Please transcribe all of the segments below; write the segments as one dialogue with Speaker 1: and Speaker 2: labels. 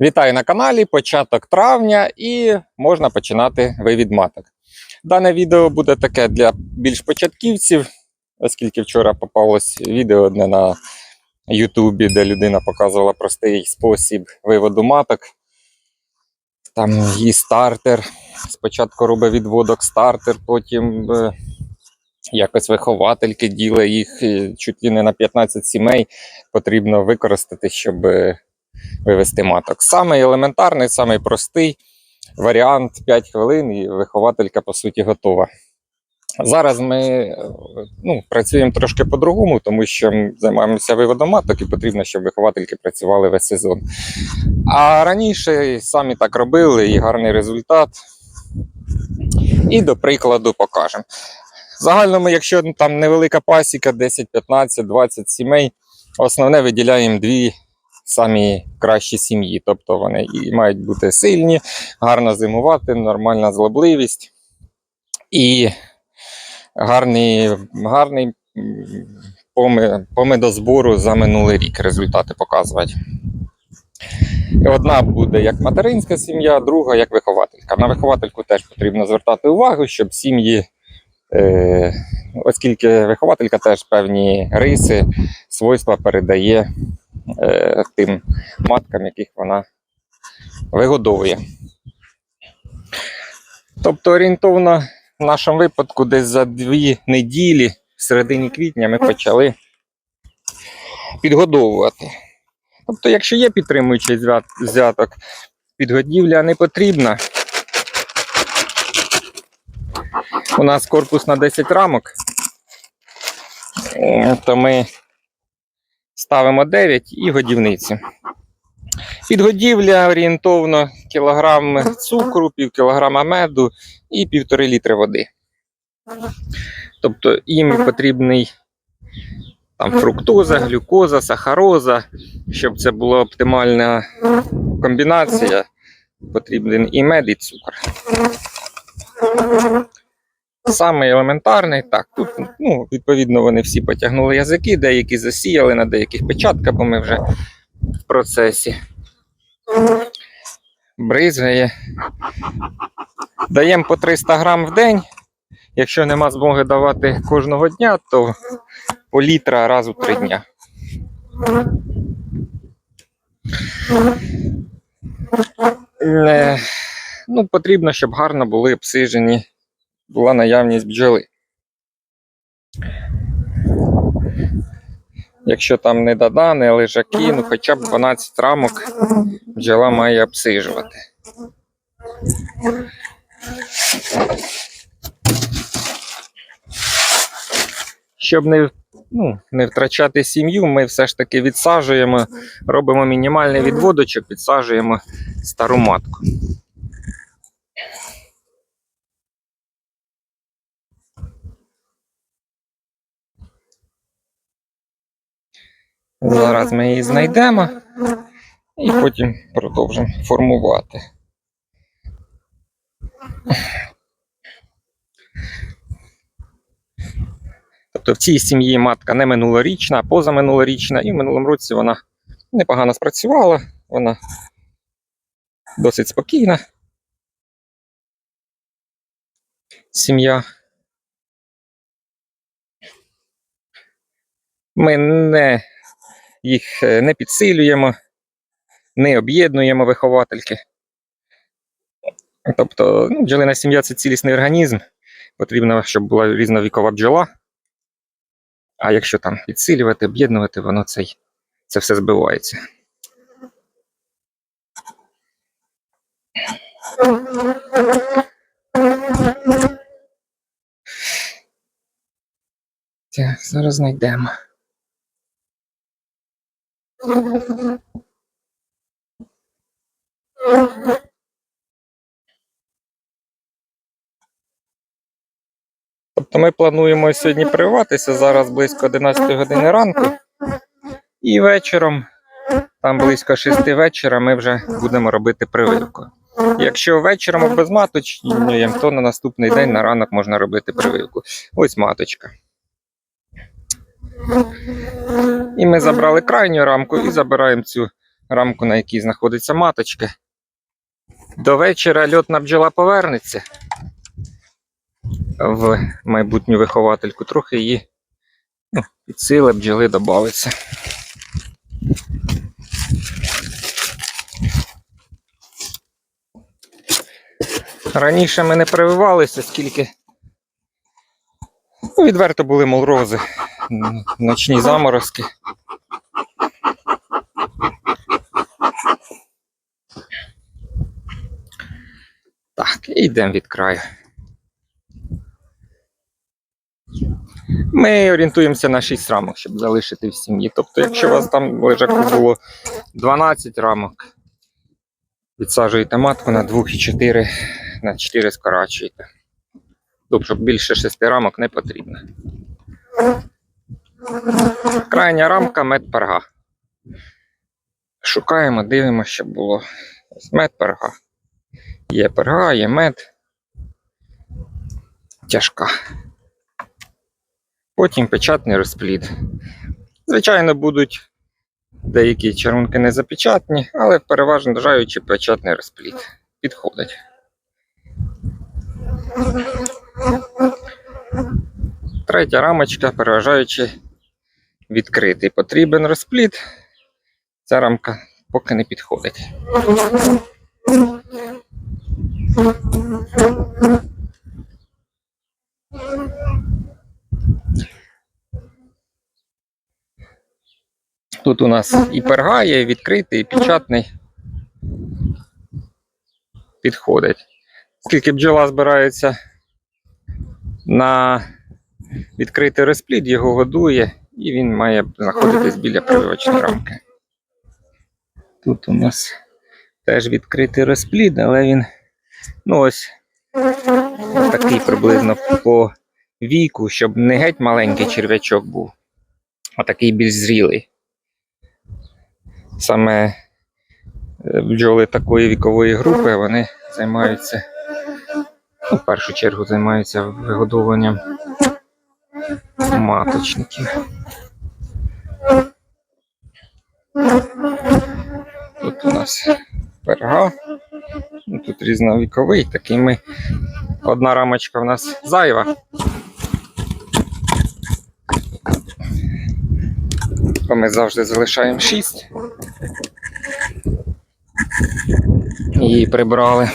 Speaker 1: Вітаю на каналі, початок травня і можна починати вивід маток. Дане відео буде таке для більш початківців, оскільки вчора попалось відео одне на Ютубі, де людина показувала простий спосіб виводу маток. Там її стартер. Спочатку робить відводок стартер, потім е, якось виховательки діли їх е, чуть ли не на 15 сімей потрібно використати, щоб е, вивести маток. Самий елементарний, самий простий варіант 5 хвилин, і вихователька, по суті, готова. Зараз ми ну, працюємо трошки по-другому, тому що ми займаємося виводом маток і потрібно, щоб виховательки працювали весь сезон. А раніше самі так робили і гарний результат. І до прикладу покажемо. Загальному, якщо там невелика пасіка, 10, 15, 20 сімей, основне виділяємо дві самі кращі сім'ї. Тобто вони і мають бути сильні, гарно зимувати, нормальна злобливість і гарний, гарний по за минулий рік результати показувати. Одна буде як материнська сім'я, друга як вихователька. На виховательку теж потрібно звертати увагу, щоб сім'ї, е, оскільки вихователька теж певні риси, свойства передає е, тим маткам, яких вона вигодовує. Тобто орієнтовно в нашому випадку десь за дві неділі в середині квітня ми почали підгодовувати. Тобто, якщо є підтримуючий зв'яток, підгодівля не потрібна. У нас корпус на 10 рамок, Е, то ми ставимо 9 і годівниці. Підгодівля орієнтовно кілограм цукру, пів кілограма меду і півтори літри води. Тобто їм потрібний там фруктоза, глюкоза, сахароза, щоб це була оптимальна комбінація. Потрібен і мед, і цукор. Самий елементарний, так, тут, ну, відповідно, вони всі потягнули язики, деякі засіяли, на деяких печатка, бо ми вже в процесі. Бризгає. Даємо по 300 грам в день. Якщо нема змоги давати кожного дня, то по літра раз у три дня. Е, Ну, потрібно, щоб гарно були обсижені, була наявність бджоли. Якщо там не дада, лежаки, ну хоча б 12 рамок бджола має обсижувати. Щоб не, ну, не втрачати сім'ю, ми все ж таки відсаджуємо, робимо мінімальний відводочок, відсаджуємо стару матку. Зараз ми її знайдемо і потім продовжимо формувати. Тобто в цій сім'ї матка не минулорічна, а позаминулорічна, і в минулому році вона непогано спрацювала, вона досить спокійна. Сім'я. Ми не їх е, не підсилюємо, не об'єднуємо виховательки. Тобто, ну, бджолина сім'я це цілісний організм. Потрібно, щоб була різновікова бджола. А якщо там підсилювати, об'єднувати, воно цей, це все збивається. Так, зараз знайдемо. Тобто ми плануємо сьогодні прививатися зараз близько 11 години ранку. І вечором, там близько 6 вечора, ми вже будемо робити прививку. Якщо вечором обезматочнюємо, то на наступний день на ранок можна робити прививку. Ось маточка. І ми забрали крайню рамку і забираємо цю рамку, на якій знаходиться маточка. До вечора льотна бджола повернеться в майбутню виховательку. Трохи її ну, підсили бджоли додавиться. Раніше ми не прививалися, скільки ну, відверто були морози, ночні заморозки. Так, і йдемо від краю. Ми орієнтуємося на 6 рамок, щоб залишити в сім'ї. Тобто, якщо у вас там в лежаку було 12 рамок, відсаджуєте матку на 2 і 4, на 4 скорачуєте. Тобто, більше 6 рамок не потрібно. Крайня рамка мед перга. Шукаємо, дивимося, щоб було Ось мед перга. Є перга, є мед. Тяжка. Потім печатний розплід. Звичайно, будуть деякі чарунки не запечатні, але переважно бажаючи печатний розплід. Підходить. Третя рамочка, переважаючи відкритий. Потрібен розплід. Ця рамка поки не підходить. Тут у нас і перга є, і відкритий, і печатний. Підходить. Скільки бджола збирається на відкритий розплід, його годує, і він має знаходитись біля прививочної рамки. Тут у нас теж відкритий розплід, але він ну ось такий приблизно по віку, щоб не геть маленький черв'ячок був, а такий більш зрілий. Саме е, бджоли такої вікової групи вони займаються, ну, в першу чергу займаються вигодовуванням маточників. Тут у нас перга. Ну, Тут різновіковий, такий ми. Одна рамочка в нас зайва. То ми завжди залишаємо 6. Її прибрали.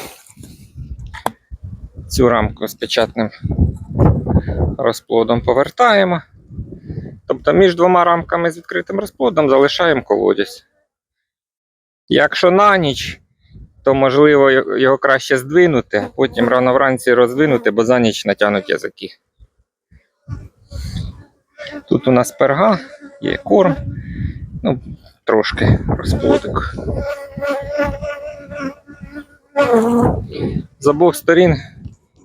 Speaker 1: Цю рамку з печатним розплодом повертаємо. Тобто між двома рамками з відкритим розплодом залишаємо колодязь. Якщо на ніч, то можливо його- краще здвинути, потім рано вранці роздвинути, бо за ніч натягнуть язики. Тут у нас перга, є корм, ну, трошки розплодик. З обох сторін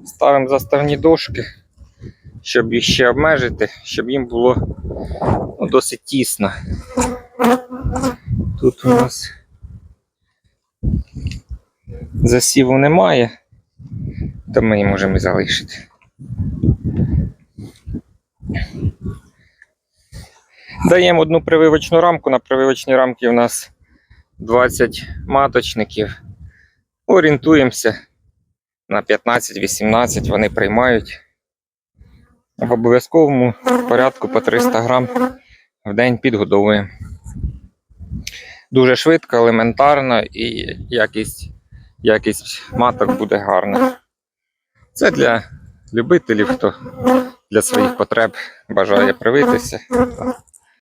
Speaker 1: ставимо заставні дошки, щоб їх ще обмежити, щоб їм було ну, досить тісно. Тут у нас засіву немає, то ми її можемо і залишити. Даємо одну прививочну рамку. На прививочній рамці у нас 20 маточників. Орієнтуємося на 15-18 вони приймають. В обов'язковому порядку по 300 грам в день підгодовуємо. Дуже швидко, елементарно і якість, якість маток буде гарна. Це для любителів, хто для своїх потреб бажає привитися.